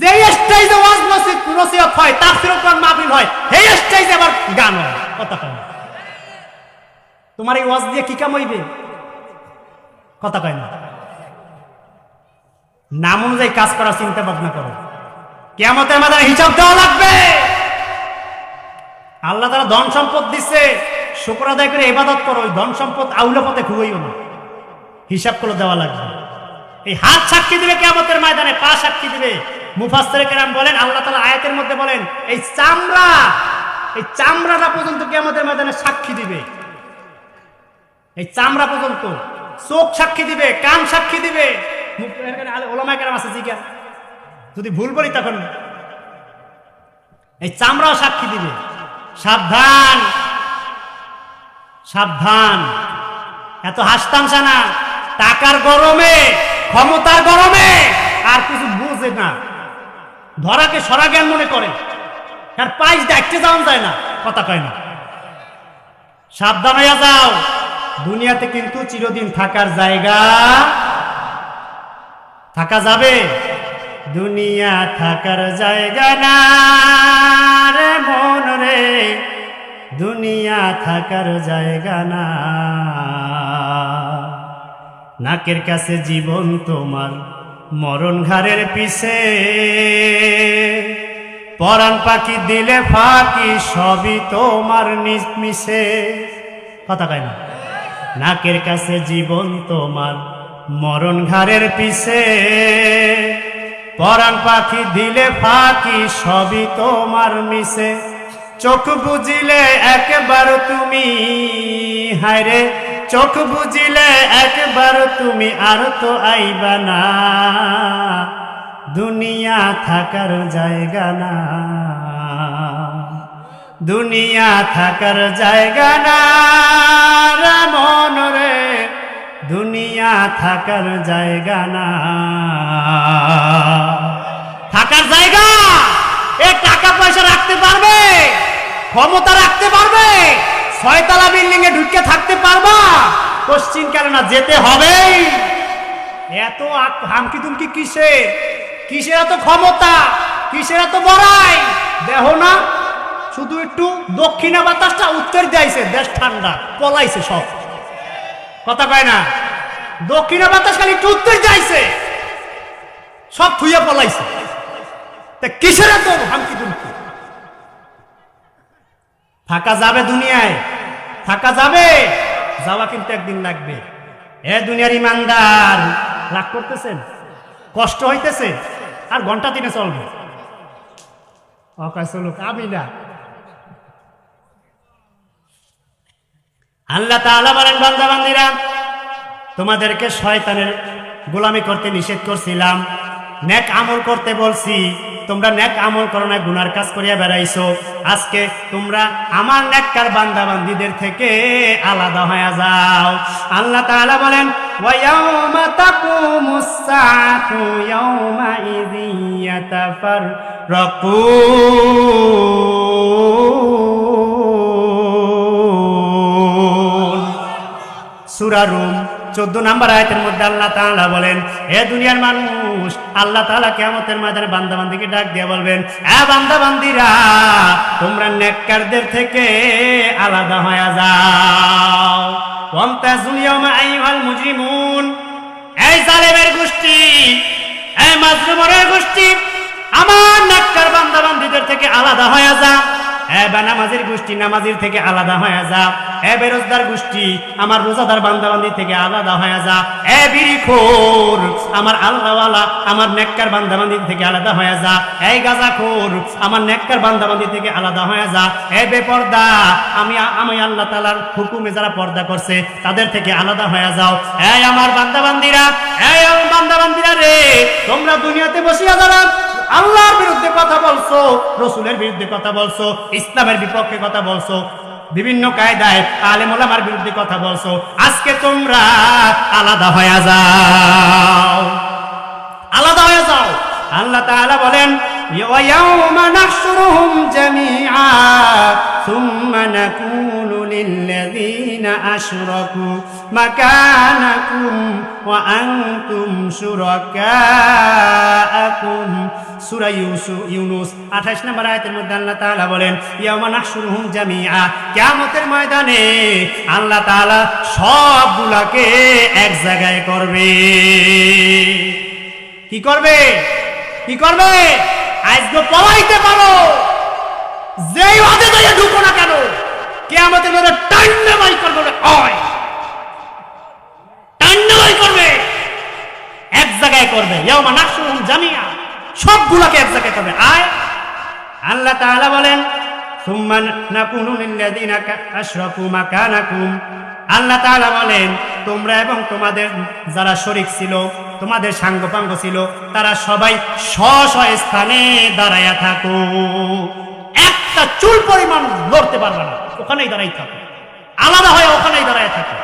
যে স্টেজে ওয়াজ নসিব, নসিহত হয় তাফসীর কোরআন মাহফিল হয়, সেই স্টেজে আবার গান হয়। কথা কয় তোমার এই ওয়াজ দিয়ে কি কাম হইবে? কথা কয় না। নাম অনুযায়ী কাজ করার চিন্তা ভাবনা করো। কেমতের আমাদের হিসাব দেওয়া লাগবে। আল্লাহ তারা ধন সম্পদ দিচ্ছে শুক্র আদায় করে ইবাদত করো, ওই ধন সম্পদ আউলা পথে খুবইও না। হিসাব করে দেওয়া লাগবে। এই হাত সাক্ষী দিবে কেমতের ময়দানে, পা সাক্ষী দিবে। বলেন, আল্লাহ তালা আয়াতের মধ্যে বলেন, এই চামড়া, এই চামড়াটা পর্যন্ত কেমতের ময়দানে সাক্ষী দিবে। এই চামড়া পর্যন্ত চোখ সাক্ষী দিবে, কান সাক্ষী দিবে। আছে যদি ভুল বলি তখন। এই চামড়াও সাক্ষী দিবে। সাবধান। সাবধান। এত হাসতামসা না। টাকার গরমে, ক্ষমতার গরমে আর কিছু বুঝে না। ধরাকে সরা জ্ঞান মনে করে। আর পাইস দেখতে যাওয়া যায় না, কথা কয় না। সাবধান হইয়া যাও। দুনিয়াতে কিন্তু চিরদিন থাকার জায়গা থাকা যাবে। দুনিয়া থাকার জায়গা না রে মন রে। দুনিয়া থাকার জায়গা না। নাকের কাছে জীবন তোমার মরণ ঘাড়ের পিছে। পরাণ পাখি দিলে ফাঁকি, সবই তোমার নিজ মিশে। কথা কয় না? নাকের কাছে জীবন তোমার মরণ ঘাড়ের পিছে। পরাণ পাখি দিলে ফাঁকি, সবই তোমার মিশে চোখ বুঝিলে একবার তুমি, হায়রে চোখ বুঝিলে একবার তুমি আর তো আইবা না। দুনিয়া থাকার জায়গা না। দুনিয়া থাকার জায়গা না। মন রে, দুনিয়া থাকার জায়গা না। থাকার জায়গা? এ টাকা পয়সা রাখতে পারবে? ক্ষমতা রাখতে পারবে? ছয়তলা ঢুকে থাকতে পারবা? পশ্চিম কেননা যেতে হবেই। এত হামকি তুমকি কিসে কিসের এত ক্ষমতা? কিসের এত বড়াই? দেহ না, শুধু একটু দক্ষিণা বাতাসটা উত্তর দিয়েছে, দেশ ঠান্ডা, পলাইছে সব। কথা কয় না? দক্ষিণা বাতাস খালি একটু উত্তর যাইছে সব থুইয়া পলাইছে। তা কিসের এত হামকি তুমকি থাকা যাবে দুনিয়ায়। থাকা যাবে? যাওয়া কিন্তু একদিন লাগবে। এ দুনিয়ার ইমানদার, রাগ করতেছেন? কষ্ট হইতেছে? আর ঘণ্টা দিনে চলবে। অকাশ চলুক আমি না আল্লাহ তাআলা বলেন বান্দা বান্দিরা তোমাদেরকে শয়তানের গোলামি করতে নিষেধ করছিলাম। নেক আমল করতে বলছি, তোমরা নেক আমল করো না, গুনার কাজ করিয়া বেড়াইছো। আজকে তোমরা আমার নেককার বান্দা বান্দিদের থেকে আলাদা হয়ে যাও। আল্লাহ তাআলা বলেন সুরা রুম চোদ্দ নাম্বার আয়তের মধ্যে আল্লাহ তাআলা বলেন, হে দুনিয়ার মানুষ, আল্লাহ তাআলা কিয়ামতের ময়দানে বান্দা বান্দিকে ডাক দিয়ে বলবেন, এ বান্দা বান্দিরা তোমরা নেককারদের থেকে আলাদা হয়ে যাও। ওয়ামতাজুল ইয়াওমা আইয়ুহাল মুজরিমুন। এই জালেমের গোষ্ঠী, এই মাজলুমের গোষ্ঠী, আমার নেককার বান্দা বান্দিদের থেকে আলাদা হয়ে যা এ বেনামাজির গোষ্ঠী নামাজির থেকে আলাদা হয়ে যা। এ বেরোজদার গোষ্ঠী আমার রোজাদার বান্দাবান্দি থেকে আলাদা হয়ে যা। এ বিড়িখোর আমার আল্লাহওয়ালা আমার নেককার বান্দাবান্দি থেকে আলাদা হয়ে যা। এই গাজাখোর আমার নেককার বান্দাবান্দি থেকে আলাদা হয়ে যা। এ বেপর্দা আমি আমি আল্লাহ তালার হুকুমে যারা পর্দা করছে, তাদের থেকে আলাদা হয়ে যাও। এই আমার বান্দাবান্দিরা এই আমার বান্দাবান্দিরা রে, তোমরা দুনিয়াতে বসিয়া যারা আল্লাহর বিরুদ্ধে কথা বলছো, রসুলের বিরুদ্ধে কথা বলছো, ইসলামের বিপক্ষে কথা বলছো, বিভিন্ন কায়দায় আলেম বিরুদ্ধে কথা বলছো, আজকে তোমরা আলাদা হয়ে যাও। আলাদা হয়ে যাও। আল্লাহ তাআলা বলেন ইয়াউমা নাহশুরুহুম জামিআ, সুম্মা নাকুলু লিল্লাযী أشركوا مكانكم وأنتم شركاءكم সূরা ইউসুফ ইউনুস 28 নম্বর আয়াতের মধ্যে আল্লাহ তাআলা বলেন ইয়াওমা নাহশুরুহুম জামিআ কিয়ামতের ময়দানে আল্লাহ তাআলা সবগুলাকে এক জায়গায় করবে কি করবে কি করবে আজকে পলাইতে পারো যেই ওয়াদে দিয়ে ঢুকো না কেন কে আমাদের মধ্যে টান্নামাই করবে ইয়াউমা নাহশুরুহুম জামিআ সবগুলোকে এক জায়গায় করবে। আয়। আল্লাহ তাআলা বলেন, সুম্মা নাকুনু লিল্লাযিনা আশরাকু আল্লাহ তাআলা বলেন, তোমরা এবং তোমাদের যারা শরিক ছিল, তোমাদের সাঙ্গপাঙ্গ ছিল, তারা সবাই স্ব স্থানে দাঁড়ায়া থাকো। একটা চুল পরিমাণ লড়তে পারবে না, ওখানেই দাঁড়াই থাকো আলাদা হয়ে ওখানেই দাঁড়ায় থাকো।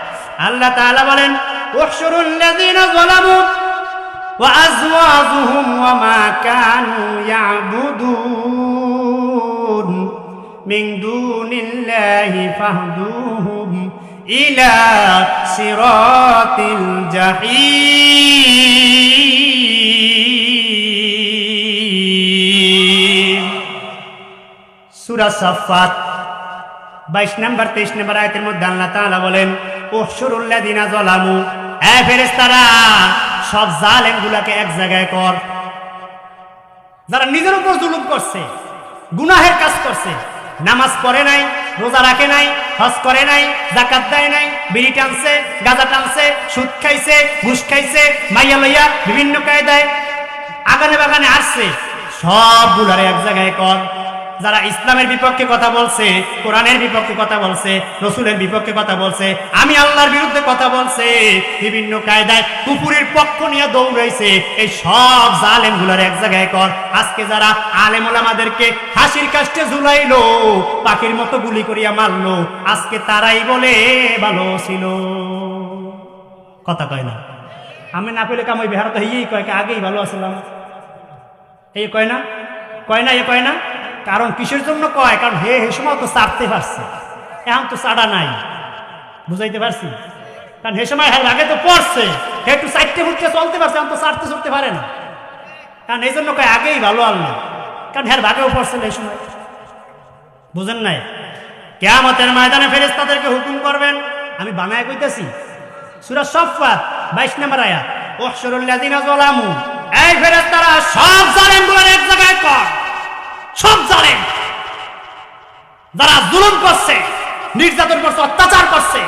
আল্লাহ তাআলা বলেন উহশুরুল লাযিনা যালামু وأزواجهم وما كانوا يعبدون من دون الله فاهدوهم إلى صراط الجحيم সুরা সাফাত বাইশ নম্বর তেইশ নম্বর আয়তের মধ্যে আল্লাহ তাআলা বলেন ওহসুরুল্লাদিনা জলামু এ ফেরেশতারা সব জালেম গুলাকে এক জায়গায় কর। যারা নিজের উপর জুলুম করছে, গুনাহের কাজ করছে, নামাজ পড়ে নাই, রোজা রাখে নাই, হজ করে নাই জাকাত দেয় নাই, বিড়ি টানছে, গাঁজা টানছে, সুদ খাইছে, ঘুষ খাইছে, মাইয়া লইয়া বিভিন্ন কায়দায় আগানে বাগানে আসছে, সবগুলারে এক জায়গায় কর। যারা ইসলামের বিপক্ষে কথা বলছে, কোরআনের বিপক্ষে কথা বলছে, রসুলের বিপক্ষে কথা বলছে, আমি আল্লাহর বিরুদ্ধে কথা বলছে, বিভিন্ন কায়দায় কুপুরের পক্ষ নিয়ে দৌড়াইছে এই সব জালেমগুলার এক জায়গায় কর। আজকে যারা আলেম ওলামাদেরকে হাসির কাষ্টে ঝুলাইলো, পাখির মতো গুলি করিয়া মারলো, আজকে তারাই বলে, ভালো ছিল। কথা কয় না। আমি না পেলে কাম ওই বিহার তো হইয়েই কয় আগেই ভালো আছিলাম। এই কয় না? কয় না, এ কয় না? কারণ কিসের জন্য কয়? কারণ হে হে সময় তো চাপতে পারছে। এখন তো চাড়া নাই। বুঝাইতে পারছি? কারণ হে সময় হ্যাঁ আগে তো পড়ছে। হে একটু চারটে ফুটতে চলতে পারছে, এখন তো চারতে চলতে পারে না। কারণ এই জন্য কয়, আগেই ভালো আল্লাহ। কারণ হ্যাঁ ভাগেও পড়ছে এই সময়। বুঝেন নাই? কেয়ামতের ময়দানে ফেরেস তাদেরকে হুকুম করবেন। আমি বানায় কইতেছি। সুরা সফাত বাইশ নম্বর আয়া ওহসরুল্লাযিনা যালামু। এই ফেরেশতারা সব জালেমগুলোর এক জায়গায় কর। সব জালেম। যারা জুলুম করছে, নির্যাতন করছে, অত্যাচার করছে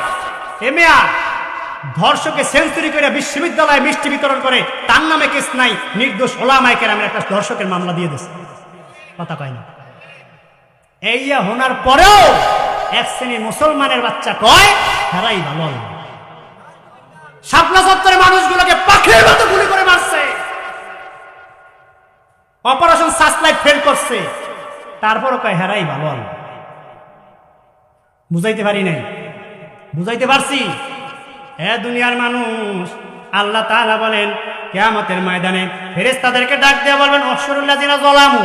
ধর্ষকে সেঞ্চুরি করে বিশ্ববিদ্যালয়ে মিষ্টি বিতরণ করে, তার নামে কেস নাই, নির্দোষ একটা ধর্ষকের মামলা দিয়ে কথা এই হোনার পরেও এক শ্রেণির মুসলমানের বাচ্চা কয় তারাই ভালো শাপলা চত্বরে মানুষগুলোকে পাখির মতো গুলি করে মারছে। অপারেশন সাসলাইট ফেল করছে। তারপরও কয় হেরাই ভালো বুঝাইতে পারি নাই। বুঝাইতে পারছি? দুনিয়ার মানুষ, আল্লাহ বলেন ময়দানে ফেরেশতাদেরকে ডাক দিয়ে বলবেন অসরুল্লাহ জিনা জলামু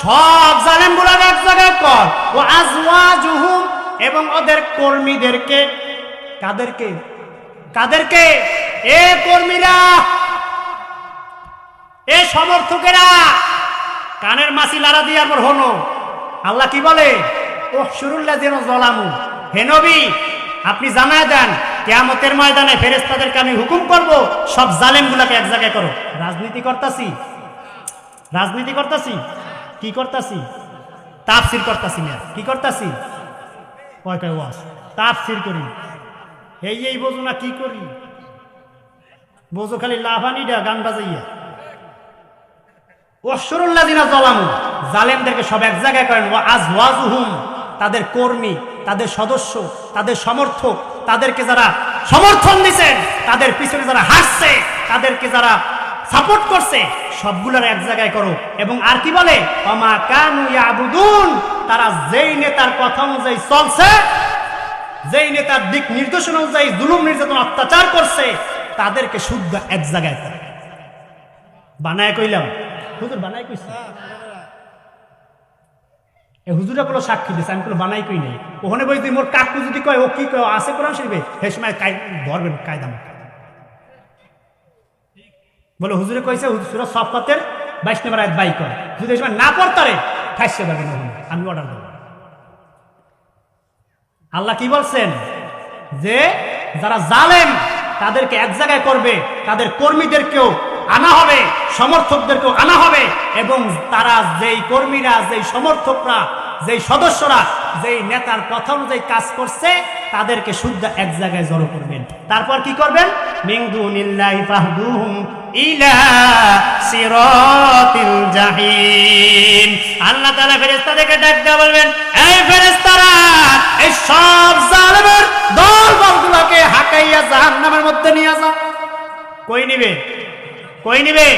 সব জালেমগুলার এক জায়গায় কর। ও এবং ওদের কর্মীদেরকে, কাদেরকে? কাদেরকে? এ কর্মীরা, এ সমর্থকেরা কানের মাসি লারা দিয়ে আমার হনো। আল্লাহ কি বলে? ও সুরুল্লাহ যেন জলামু। হে নবী, আপনি জানায় দেন, কেয়ামতের ময়দানে ফেরেস্তাদেরকে আমি হুকুম করব, সব জালেমগুলাকে এক জায়গায় করো। রাজনীতি করতাছি। রাজনীতি করতাছি? কি করতাছি? তাফসির করতাছি না। কি করতাছি? কয় কয় ওয়াজ? তাফসির করি। এই এই বোঝো না কি করি? বোঝো খালি লাভানিটা গান বাজাইয়া। ওসরুল্লাদিনা জলামু জালেমদেরকে সব এক জায়গায় করেন। ও আজ ওয়াজুহুম তাদের কর্মী, তাদের সদস্য, তাদের সমর্থক, তাদেরকে যারা সমর্থন দিচ্ছেন তাদের পিছনে যারা হাসছে তাদেরকে যারা সাপোর্ট করছে, সবগুলোর এক জায়গায় করো। এবং আর কি বলে? অমা কানু ইয়াবুদুন। তারা যেই নেতার কথা অনুযায়ী চলছে, যেই নেতার দিক নির্দেশন অনুযায়ী জুলুম নির্যাতন অত্যাচার করছে, তাদেরকে শুদ্ধ এক জায়গায় বানায় কইলাম হুজুর বানায় কইছে। এ হুজুরা গুলো সাক্ষী দিছে আমি কোনো বানাই কই নাই। ওখানে বই তুই মোর কাকু যদি কয় ও কি কয় আছে কোরআন শরীফে? সেই সময় কাই ধরবেন কায়দা মতো। বলে হুজুরে কইছে হুজুরা সফতের বাইশ নম্বর আয়াত বাই কর। যদি এই সময় না পড়তারে খাইছে যাবে না আমি অর্ডার দেবো। আল্লাহ কি বলছেন? যে যারা জালেম তাদেরকে এক জায়গায় করবে তাদের কর্মীদেরকেও আনা হবে, সমর্থকদেরকেও আনা হবে এবং তারা যেই কর্মীরা, যেই সমর্থকরা, যেই সদস্যরা, যেই নেতার কথা অনুযায়ী কাজ করছে, তাদেরকে শুদ্ধ এক জায়গায় জড়ো করবেন। তারপর কি করবেন? আল্লাহ তাআলা ফেরেশতাদেরকে ডাক দিয়ে বলবেন, এই সব মধ্যে কই নিবে? কই নিবে